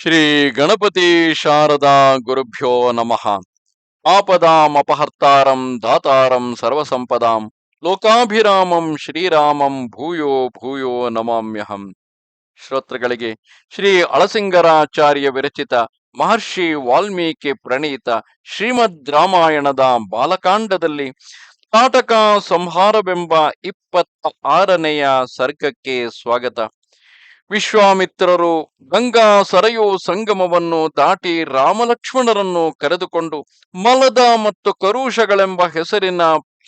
ಶ್ರೀ ಗಣಪತಿ ಶಾರದಾ ಗುರುಭ್ಯೋ ನಮಃ. ಆಪದಾಂ ಅಪಹರ್ತಾರಂ ದಾತಾರಂ ಸರ್ವಸಂಪದಾಂ ಲೋಕಾಭಿರಾಮಂ ಶ್ರೀರಾಮಂ ಭೂಯೋ ಭೂಯೋ ನಮಾಮ್ಯಹಂ. ಶ್ರೋತೃಗಳಿಗೆ ಶ್ರೀ ಅಳಸಿಂಗರಾಚಾರ್ಯ ವಿರಚಿತ ಮಹರ್ಷಿ ವಾಲ್ಮೀಕಿ ಪ್ರಣೀತ ಶ್ರೀಮದ್ ರಾಮಾಯಣದ ಬಾಲಕಾಂಡದಲ್ಲಿ ನಾಟಕ ಸಂಹಾರವೆಂಬ ಇಪ್ಪತ್ತ ಆರನೆಯ ಸರ್ಗಕ್ಕೆ ಸ್ವಾಗತ. ವಿಶ್ವಾಮಿತ್ರರು ಗಂಗಾ ಸರಯೋ ಸಂಗಮವನ್ನು ದಾಟಿ ರಾಮಲಕ್ಷ್ಮಣರನ್ನು ಕರೆದುಕೊಂಡು ಮಲದ ಮತ್ತು ಕರುಷಗಳೆಂಬ ಹೆಸರಿನ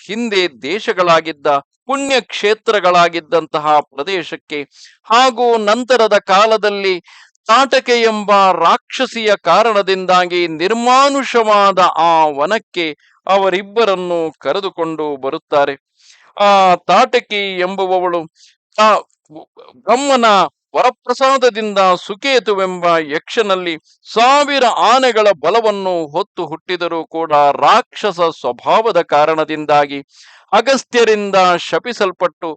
ಹಿಂದೆ ದೇಶಗಳಾಗಿದ್ದ ಪುಣ್ಯ ಕ್ಷೇತ್ರಗಳಾಗಿದ್ದಂತಹ ಪ್ರದೇಶಕ್ಕೆ ಹಾಗೂ ನಂತರದ ಕಾಲದಲ್ಲಿ ತಾಟಕೆ ಎಂಬ ರಾಕ್ಷಸಿಯ ಕಾರಣದಿಂದಾಗಿ ನಿರ್ಮಾನುಷವಾದ ಆ ವನಕ್ಕೆ ಅವರಿಬ್ಬರನ್ನು ಕರೆದುಕೊಂಡು ಬರುತ್ತಾರೆ. ಆ ತಾಟಕಿ ಎಂಬುವವಳು ಆ ಬ್ರಹ್ಮನ ವರಪ್ರಸಾದದಿಂದ ಸುಕೇತುವೆಂಬ ಯಕ್ಷನಲ್ಲಿ ಸಾವಿರ ಆನೆಗಳ ಬಲವನ್ನು ಹೊತ್ತು ಹುಟ್ಟಿದರೂ ಕೂಡ ರಾಕ್ಷಸ ಸ್ವಭಾವದ ಕಾರಣದಿಂದಾಗಿ ಅಗಸ್ತ್ಯರಿಂದ ಶಪಿಸಲ್ಪಟ್ಟು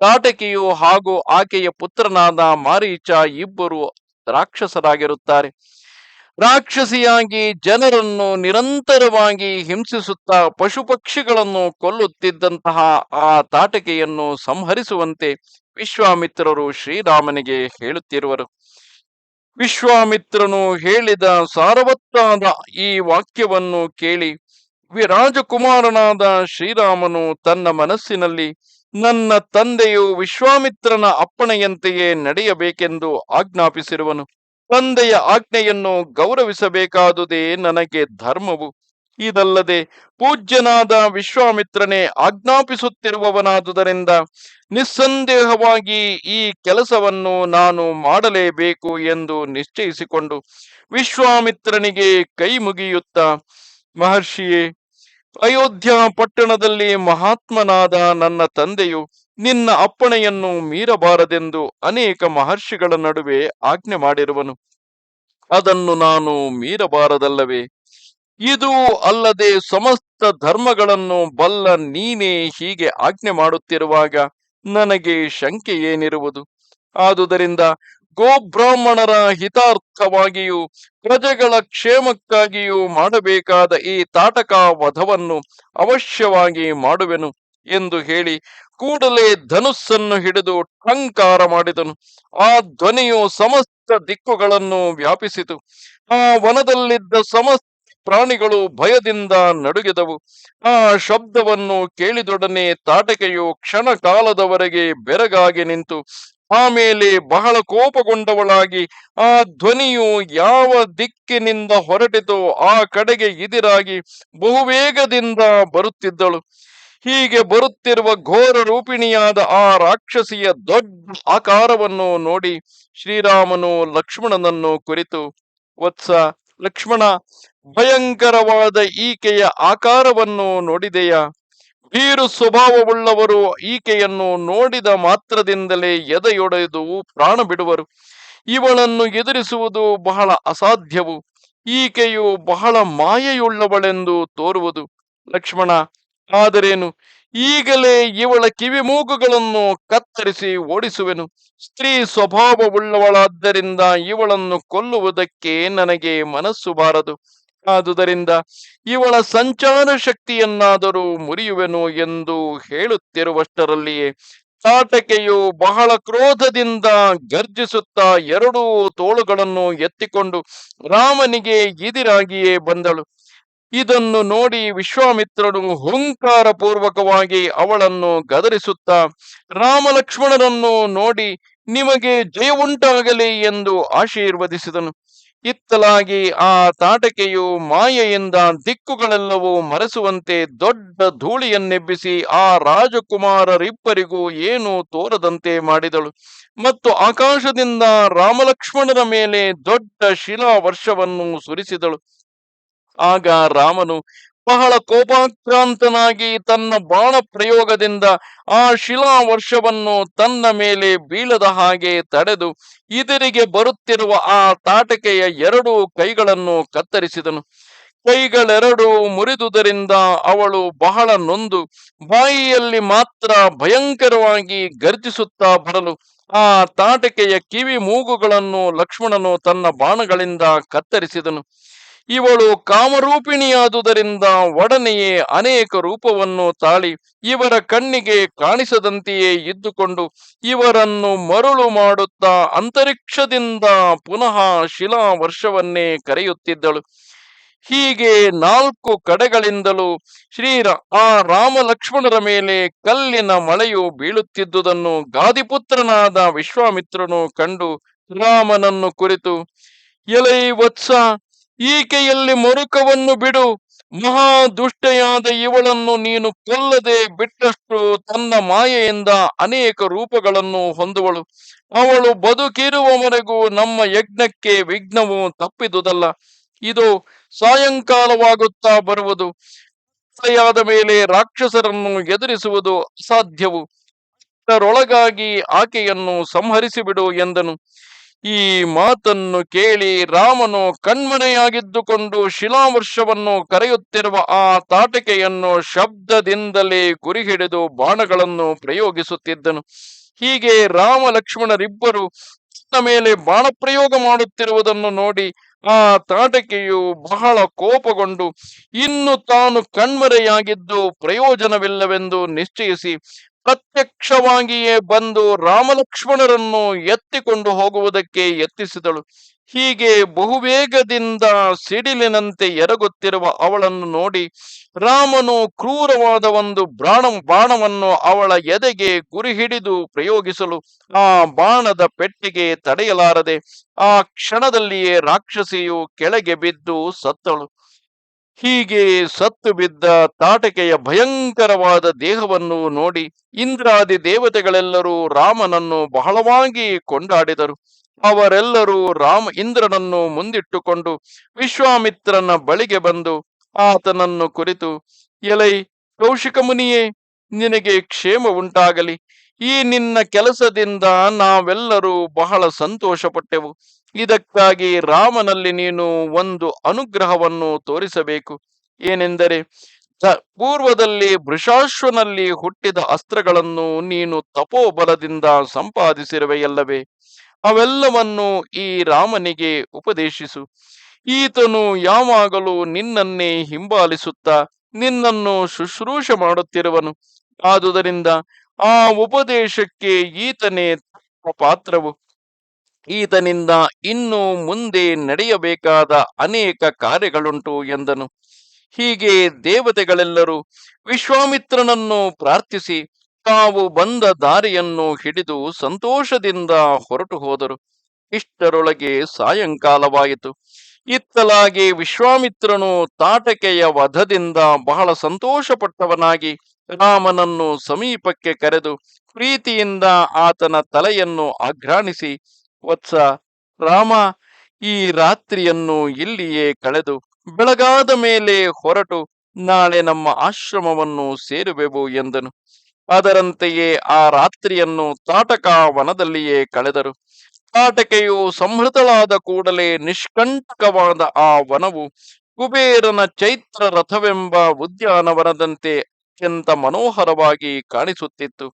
ಕಾಟಕಿಯು ಹಾಗೂ ಆಕೆಯ ಪುತ್ರನಾದ ಮಾರೀಚ ಇಬ್ಬರು ರಾಕ್ಷಸರಾಗಿರುತ್ತಾರೆ. ರಾಕ್ಷಸಿಯಾಗಿ ಜನರನ್ನು ನಿರಂತರವಾಗಿ ಹಿಂಸಿಸುತ್ತಾ ಪಶು ಪಕ್ಷಿಗಳನ್ನು ಕೊಲ್ಲುತ್ತಿದ್ದಂತಹ ಆ ತಾಟಕೆಯನ್ನು ಸಂಹರಿಸುವಂತೆ ವಿಶ್ವಾಮಿತ್ರರು ಶ್ರೀರಾಮನಿಗೆ ಹೇಳುತ್ತಿರುವರು. ವಿಶ್ವಾಮಿತ್ರನು ಹೇಳಿದ ಸಾರವತ್ತಾದ ಈ ವಾಕ್ಯವನ್ನು ಕೇಳಿ ವಿರಾಜಕುಮಾರನಾದ ಶ್ರೀರಾಮನು ತನ್ನ ಮನಸ್ಸಿನಲ್ಲಿ, ನನ್ನ ತಂದೆಯು ವಿಶ್ವಾಮಿತ್ರನ ಅಪ್ಪಣೆಯಂತೆಯೇ ನಡೆಯಬೇಕೆಂದು ಆಜ್ಞಾಪಿಸಿರುವನು. ತಂದೆಯ ಆಜ್ಞೆಯನ್ನು ಗೌರವಿಸಬೇಕಾದುದೇ ನನಗೆ ಧರ್ಮವು. ಇದಲ್ಲದೆ ಪೂಜ್ಯನಾದ ವಿಶ್ವಾಮಿತ್ರನೇ ಆಜ್ಞಾಪಿಸುತ್ತಿರುವವನಾದುದರಿಂದ ನಿಸ್ಸಂದೇಹವಾಗಿ ಈ ಕೆಲಸವನ್ನು ನಾನು ಮಾಡಲೇಬೇಕು ಎಂದು ನಿಶ್ಚಯಿಸಿಕೊಂಡು ವಿಶ್ವಾಮಿತ್ರನಿಗೆ ಕೈ ಮುಗಿಯುತ್ತಾ, ಮಹರ್ಷಿಯೇ, ಅಯೋಧ್ಯ ಪಟ್ಟಣದಲ್ಲಿ ಮಹಾತ್ಮನಾದ ನನ್ನ ತಂದೆಯು ನಿನ್ನ ಅಪ್ಪಣೆಯನ್ನು ಮೀರಬಾರದೆಂದು ಅನೇಕ ಮಹರ್ಷಿಗಳ ನಡುವೆ ಆಜ್ಞೆ ಮಾಡಿರುವನು. ಅದನ್ನು ನಾನು ಮೀರಬಾರದಲ್ಲವೇ? ಇದು ಅಲ್ಲದೆ ಸಮಸ್ತ ಧರ್ಮಗಳನ್ನು ಬಲ್ಲ ನೀನೇ ಹೀಗೆ ಆಜ್ಞೆ ಮಾಡುತ್ತಿರುವಾಗ ನನಗೆ ಶಂಕೆ ಏನಿರುವುದು? ಆದುದರಿಂದ ಗೋಬ್ರಾಹ್ಮಣರ ಹಿತಾರ್ಥವಾಗಿಯೂ ಪ್ರಜೆಗಳ ಕ್ಷೇಮಕ್ಕಾಗಿಯೂ ಮಾಡಬೇಕಾದ ಈ ತಾಟಕ ವಧವನ್ನು ಅವಶ್ಯವಾಗಿ ಮಾಡುವೆನು. ಎಂದು ಹೇಳಿ ಕೂಡಲೇ ಧನುಸ್ಸನ್ನು ಹಿಡಿದು ಟಂಕಾರ ಮಾಡಿದನು. ಆ ಧ್ವನಿಯು ಸಮಸ್ತ ದಿಕ್ಕುಗಳನ್ನು ವ್ಯಾಪಿಸಿತು. ಆ ವನದಲ್ಲಿದ್ದ ಸಮಸ್ತ ಪ್ರಾಣಿಗಳು ಭಯದಿಂದ ನಡುಗಿದವು. ಆ ಶಬ್ದವನ್ನು ಕೇಳಿದೊಡನೆ ತಾಟಕೆಯು ಕ್ಷಣ ಕಾಲದವರೆಗೆ ಬೆರಗಾಗಿ ನಿಂತು ಆಮೇಲೆ ಬಹಳ ಕೋಪಗೊಂಡವಳಾಗಿ ಆ ಧ್ವನಿಯು ಯಾವ ದಿಕ್ಕಿನಿಂದ ಹೊರಟಿತೋ ಆ ಕಡೆಗೆ ಇದಿರಾಗಿ ಬಹುವೇಗದಿಂದ ಬರುತ್ತಿದ್ದಳು. ಹೀಗೆ ಬರುತ್ತಿರುವ ಘೋರ ರೂಪಿಣಿಯಾದ ಆ ರಾಕ್ಷಸಿಯ ದೊಡ್ಡ ಆಕಾರವನ್ನು ನೋಡಿ ಶ್ರೀರಾಮನು ಲಕ್ಷ್ಮಣನನ್ನು ಕುರಿತು, ವತ್ಸ ಲಕ್ಷ್ಮಣ, ಭಯಂಕರವಾದ ಈಕೆಯ ಆಕಾರವನ್ನು ನೋಡಿದೆಯಾ? ಬೀರು ಸ್ವಭಾವವುಳ್ಳವರು ಈಕೆಯನ್ನು ನೋಡಿದ ಮಾತ್ರದಿಂದಲೇ ಎದೆಯೊಡೆದು ಪ್ರಾಣ ಬಿಡುವರು. ಇವಳನ್ನು ಎದುರಿಸುವುದು ಬಹಳ ಅಸಾಧ್ಯವು. ಈಕೆಯು ಬಹಳ ಮಾಯೆಯುಳ್ಳವಳೆಂದು ತೋರುವುದು. ಲಕ್ಷ್ಮಣ ಆದರೇನು? ಈಗಲೇ ಇವಳ ಕಿವಿ ಮೂಗುಗಳನ್ನು ಕತ್ತರಿಸಿ ಓಡಿಸುವೆನು. ಸ್ತ್ರೀ ಸ್ವಭಾವವುಳ್ಳವಳಾದ್ದರಿಂದ ಇವಳನ್ನು ಕೊಲ್ಲುವುದಕ್ಕೆ ನನಗೆ ಮನಸ್ಸು ಬಾರದು. ಆದುದರಿಂದ ಇವಳ ಸಂಚಾರ ಶಕ್ತಿಯನ್ನಾದರೂ ಮುರಿಯುವೆನು ಎಂದು ಹೇಳುತ್ತಿರುವಷ್ಟರಲ್ಲಿಯೇ ತಾಟಕೆಯು ಬಹಳ ಕ್ರೋಧದಿಂದ ಗರ್ಜಿಸುತ್ತಾ ಎರಡೂ ತೋಳುಗಳನ್ನು ಎತ್ತಿಕೊಂಡು ರಾಮನಿಗೆ ಎದಿರಾಗಿಯೇ ಬಂದಳು. ಇದನ್ನು ನೋಡಿ ವಿಶ್ವಾಮಿತ್ರನು ಹುಂಕಾರ ಪೂರ್ವಕವಾಗಿ ಅವಳನ್ನು ಗದರಿಸುತ್ತಾ ರಾಮಲಕ್ಷ್ಮಣರನ್ನು ನೋಡಿ ನಿಮಗೆ ಜಯವುಂಟಾಗಲಿ ಎಂದು ಆಶೀರ್ವದಿಸಿದನು. ಇತ್ತಲಾಗಿ ಆ ತಾಟಕೆಯು ಮಾಯೆಯಿಂದ ದಿಕ್ಕುಗಳೆಲ್ಲವೂ ಮರೆಸುವಂತೆ ದೊಡ್ಡ ಧೂಳಿಯನ್ನೆಬ್ಬಿಸಿ ಆ ರಾಜಕುಮಾರರಿಬ್ಬರಿಗೂ ಏನು ತೋರದಂತೆ ಮಾಡಿದಳು. ಮತ್ತು ಆಕಾಶದಿಂದ ರಾಮಲಕ್ಷ್ಮಣರ ಮೇಲೆ ದೊಡ್ಡ ಶಿಲಾ ವರ್ಷವನ್ನು ಸುರಿಸಿದಳು. ಆಗ ರಾಮನು ಬಹಳ ಕೋಪಾಕ್ರಾಂತನಾಗಿ ತನ್ನ ಬಾಣ ಪ್ರಯೋಗದಿಂದ ಆ ಶಿಲಾ ವರ್ಷವನ್ನು ತನ್ನ ಮೇಲೆ ಬೀಳದ ಹಾಗೆ ತಡೆದು ಇದರಿಗೆ ಬರುತ್ತಿರುವ ಆ ತಾಟಕೆಯ ಎರಡು ಕೈಗಳನ್ನು ಕತ್ತರಿಸಿದನು. ಕೈಗಳೆರಡು ಮುರಿದುದರಿಂದ ಅವಳು ಬಹಳ ನೊಂದು, ಬಾಯಿಯಲ್ಲಿ ಮಾತ್ರ ಭಯಂಕರವಾಗಿ ಗರ್ಜಿಸುತ್ತಾ ಬರಲು, ಆ ತಾಟಕೆಯ ಕಿವಿ ಮೂಗುಗಳನ್ನು ಲಕ್ಷ್ಮಣನು ತನ್ನ ಬಾಣಗಳಿಂದ ಕತ್ತರಿಸಿದನು. ಇವಳು ಕಾಮರೂಪಿಣಿಯಾದುದರಿಂದ ಒಡನೆಯೇ ಅನೇಕ ರೂಪವನ್ನು ತಾಳಿ ಇವರ ಕಣ್ಣಿಗೆ ಕಾಣಿಸದಂತೆಯೇ ಇದ್ದುಕೊಂಡು ಇವರನ್ನು ಮರುಳು ಮಾಡುತ್ತಾ ಅಂತರಿಕ್ಷದಿಂದ ಪುನಃ ಶಿಲಾ ವರ್ಷವನ್ನೇ ಕರೆಯುತ್ತಿದ್ದಳು. ಹೀಗೆ ನಾಲ್ಕು ಕಡೆಗಳಿಂದಲೂ ಶ್ರೀರ ಆ ರಾಮ ಲಕ್ಷ್ಮಣರ ಮೇಲೆ ಕಲ್ಲಿನ ಮಳೆಯು ಬೀಳುತ್ತಿದ್ದುದನ್ನು ಗಾದಿಪುತ್ರನಾದ ವಿಶ್ವಾಮಿತ್ರನು ಕಂಡು ರಾಮನನ್ನು ಕುರಿತು, ಎಲೈ ವತ್ಸ ಈಕೆಯಲ್ಲಿ ಮರುಕವನ್ನು ಬಿಡು. ಮಹಾ ದುಷ್ಟೆಯಾದ ಇವಳನ್ನು ನೀನು ಕೊಲ್ಲದೆ ಬಿಟ್ಟಷ್ಟು ತನ್ನ ಮಾಯೆಯಿಂದ ಅನೇಕ ರೂಪಗಳನ್ನು ಹೊಂದುವಳು. ಅವಳು ಬದುಕಿರುವವರೆಗೂ ನಮ್ಮ ಯಜ್ಞಕ್ಕೆ ವಿಘ್ನವು ತಪ್ಪಿದುದಲ್ಲ. ಇದು ಸಾಯಂಕಾಲವಾಗುತ್ತಾ ಬರುವುದು. ಯಾದ ಮೇಲೆ ರಾಕ್ಷಸರನ್ನು ಎದುರಿಸುವುದು ಅಸಾಧ್ಯವು. ಅದರೊಳಗಾಗಿ ಆಕೆಯನ್ನು ಸಂಹರಿಸಿಬಿಡು ಎಂದನು. ಈ ಮಾತನ್ನು ಕೇಳಿ ರಾಮನು ಕಣ್ಮನೆಯಾಗಿದ್ದುಕೊಂಡು ಶಿಲಾವರ್ಷವನ್ನು ಕರೆಯುತ್ತಿರುವ ಆ ತಾಟಿಕೆಯನ್ನು ಶಬ್ದದಿಂದಲೇ ಗುರಿ ಹಿಡಿದು ಬಾಣಗಳನ್ನು ಪ್ರಯೋಗಿಸುತ್ತಿದ್ದನು. ಹೀಗೆ ರಾಮ ಲಕ್ಷ್ಮಣರಿಬ್ಬರು ಮೇಲೆ ಬಾಣ ಪ್ರಯೋಗ ಮಾಡುತ್ತಿರುವುದನ್ನು ನೋಡಿ ಆ ತಾಟಕೆಯು ಬಹಳ ಕೋಪಗೊಂಡು, ಇನ್ನು ತಾನು ಕಣ್ಮರೆಯಾಗಿದ್ದು ಪ್ರಯೋಜನವಿಲ್ಲವೆಂದು ನಿಶ್ಚಯಿಸಿ ಪ್ರತ್ಯಕ್ಷವಾಗಿಯೇ ಬಂದು ರಾಮಲಕ್ಷ್ಮಣರನ್ನು ಎತ್ತಿಕೊಂಡು ಹೋಗುವುದಕ್ಕೆ ಯತ್ನಿಸಿದಳು. ಹೀಗೆ ಬಹುವೇಗದಿಂದ ಸಿಡಿಲಿನಂತೆ ಎರಗುತ್ತಿರುವ ಅವಳನ್ನು ನೋಡಿ ರಾಮನು ಕ್ರೂರವಾದ ಒಂದು ಬಾಣ ಬಾಣವನ್ನು ಅವಳ ಎದೆಗೆ ಗುರಿ ಹಿಡಿದು ಪ್ರಯೋಗಿಸಲು ಆ ಬಾಣದ ಪೆಟ್ಟಿಗೆ ತಡೆಯಲಾರದೆ ಆ ಕ್ಷಣದಲ್ಲಿಯೇ ರಾಕ್ಷಸಿಯು ಕೆಳಗೆ ಬಿದ್ದು ಸತ್ತಳು. ಹೀಗೆ ಸತ್ತು ಬಿದ್ದ ತಾಟಕೆಯ ಭಯಂಕರವಾದ ದೇಹವನ್ನು ನೋಡಿ ಇಂದ್ರಾದಿ ದೇವತೆಗಳೆಲ್ಲರೂ ರಾಮನನ್ನು ಬಹಳವಾಗಿ ಕೊಂಡಾಡಿದರು. ಅವರೆಲ್ಲರೂ ರಾಮ ಇಂದ್ರನನ್ನು ಮುಂದಿಟ್ಟುಕೊಂಡು ವಿಶ್ವಾಮಿತ್ರನ ಬಳಿಗೆ ಬಂದು ಆತನನ್ನು ಕುರಿತು, ಎಲೈ ಕೌಶಿಕ ಮುನಿಯೇ, ನಿನಗೆ ಕ್ಷೇಮ ಉಂಟಾಗಲಿ. ಈ ನಿನ್ನ ಕೆಲಸದಿಂದ ನಾವೆಲ್ಲರೂ ಬಹಳ ಸಂತೋಷಪಟ್ಟೆವು. ಇದಕ್ಕಾಗಿ ರಾಮನಲ್ಲಿ ನೀನು ಒಂದು ಅನುಗ್ರಹವನ್ನು ತೋರಿಸಬೇಕು. ಏನೆಂದರೆ ಪೂರ್ವದಲ್ಲಿ ವೃಷಾಶ್ವನಲ್ಲಿ ಹುಟ್ಟಿದ ಅಸ್ತ್ರಗಳನ್ನು ನೀನು ತಪೋಬಲದಿಂದ ಸಂಪಾದಿಸಿರುವೆಯಲ್ಲವೇ? ಅವೆಲ್ಲವನ್ನು ಈ ರಾಮನಿಗೆ ಉಪದೇಶಿಸು. ಈತನು ಯಾವಾಗಲೂ ನಿನ್ನನ್ನೇ ಹಿಂಬಾಲಿಸುತ್ತಾ, ನಿನ್ನನ್ನು ಶುಶ್ರೂಷ ಮಾಡುತ್ತಿರುವನು. ಆದುದರಿಂದ ಆ ಉಪದೇಶಕ್ಕೆ ಈತನೇ ಪಾತ್ರವು. ಈತನಿಂದ ಇನ್ನೂ ಮುಂದೆ ನಡೆಯಬೇಕಾದ ಅನೇಕ ಕಾರ್ಯಗಳುಂಟು ಎಂದನು. ಹೀಗೆ ದೇವತೆಗಳೆಲ್ಲರೂ ವಿಶ್ವಾಮಿತ್ರನನ್ನು ಪ್ರಾರ್ಥಿಸಿ ತಾವು ಬಂದ ದಾರಿಯನ್ನು ಹಿಡಿದು ಸಂತೋಷದಿಂದ ಹೊರಟು ಹೋದರು. ಇಷ್ಟರೊಳಗೆ ಸಾಯಂಕಾಲವಾಯಿತು. ಇತ್ತಲಾಗಿ ವಿಶ್ವಾಮಿತ್ರನು ತಾಟಕೆಯ ವಧದಿಂದ ಬಹಳ ಸಂತೋಷಪಟ್ಟವನಾಗಿ ರಾಮನನ್ನು ಸಮೀಪಕ್ಕೆ ಕರೆದು ಪ್ರೀತಿಯಿಂದ ಆತನ ತಲೆಯನ್ನು ಆಘ್ರಾಣಿಸಿ ವತ್ಸ ರಾಮ ಈ ರಾತ್ರಿಯನ್ನು ಇಲ್ಲಿಯೇ ಕಳೆದು ಬೆಳಗಾದ ಮೇಲೆ ಹೊರಟು ನಾಳೆ ನಮ್ಮ ಆಶ್ರಮವನ್ನು ಸೇರುವೆವು ಎಂದನು. ಅದರಂತೆಯೇ ಆ ರಾತ್ರಿಯನ್ನು ತಾಟಕ ವನದಲ್ಲಿಯೇ ಕಳೆದರು. ತಾಟಕೆಯು ಸಂಹೃತಳಾದ ಕೂಡಲೇ ನಿಷ್ಕಂಟಕವಾದ ಆ ವನವು ಕುಬೇರನ ಚೈತ್ರ ರಥವೆಂಬ ಉದ್ಯಾನವನದಂತೆ ಅತ್ಯಂತ ಮನೋಹರವಾಗಿ ಕಾಣಿಸುತ್ತಿತ್ತು.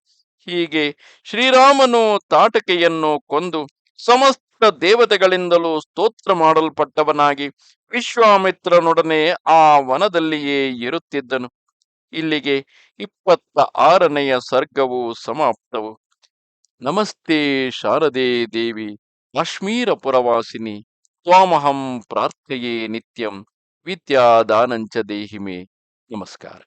ಹೀಗೆ ಶ್ರೀರಾಮನು ತಾಟಕೆಯನ್ನು ಕೊಂದು ಸಮಸ್ತ ದೇವತೆಗಳಿಂದಲೂ ಸ್ತೋತ್ರ ಮಾಡಲ್ಪಟ್ಟವನಾಗಿ ವಿಶ್ವಾಮಿತ್ರನೊಡನೆ ಆ ವನದಲ್ಲಿಯೇ ಇರುತ್ತಿದ್ದನು. ಇಲ್ಲಿಗೆ ಇಪ್ಪತ್ತ ಆರನೆಯ ಸರ್ಗವು ಸಮಾಪ್ತವು. ನಮಸ್ತೆ ಶಾರದೆ ದೇವಿ ಕಾಶ್ಮೀರ ಪುರವಾಸಿನಿ ತ್ವಾಮಹಂ ಪ್ರಾರ್ಥೆಯೇ ನಿತ್ಯಂ, ವಿದ್ಯಾದಾನಂಚ ದೇಹಿಮೆ. ನಮಸ್ಕಾರ.